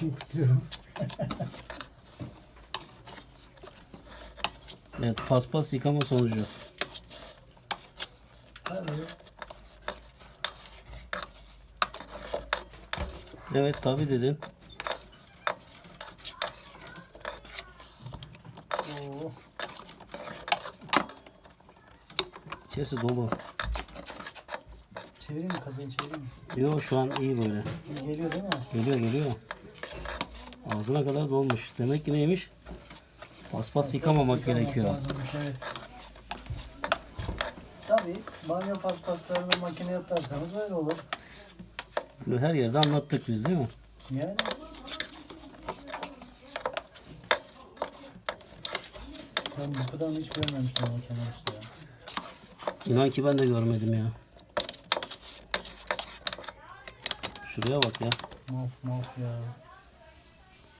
Kutluyorum. Evet paspas yıkama sonucu. Evet tabi dedin. Oo. İçerisi dolu. Çevireyim mi kazayı çevireyim mi? Yok şu an iyi böyle. Geliyor değil mi? Geliyor geliyor. Ağzına kadar dolmuş. Demek ki neymiş? Paspas yıkamamak gerekiyor. lazımmış, evet. Tabii banyo paspaslarını makineye atarsanız böyle olur. Bunu her yerde anlattık biz değil mi? Yani ben bu kadar hiç görmemiştim makine ya. İnan ki ben de görmedim ya. Şuraya bak ya. Maf maf ya.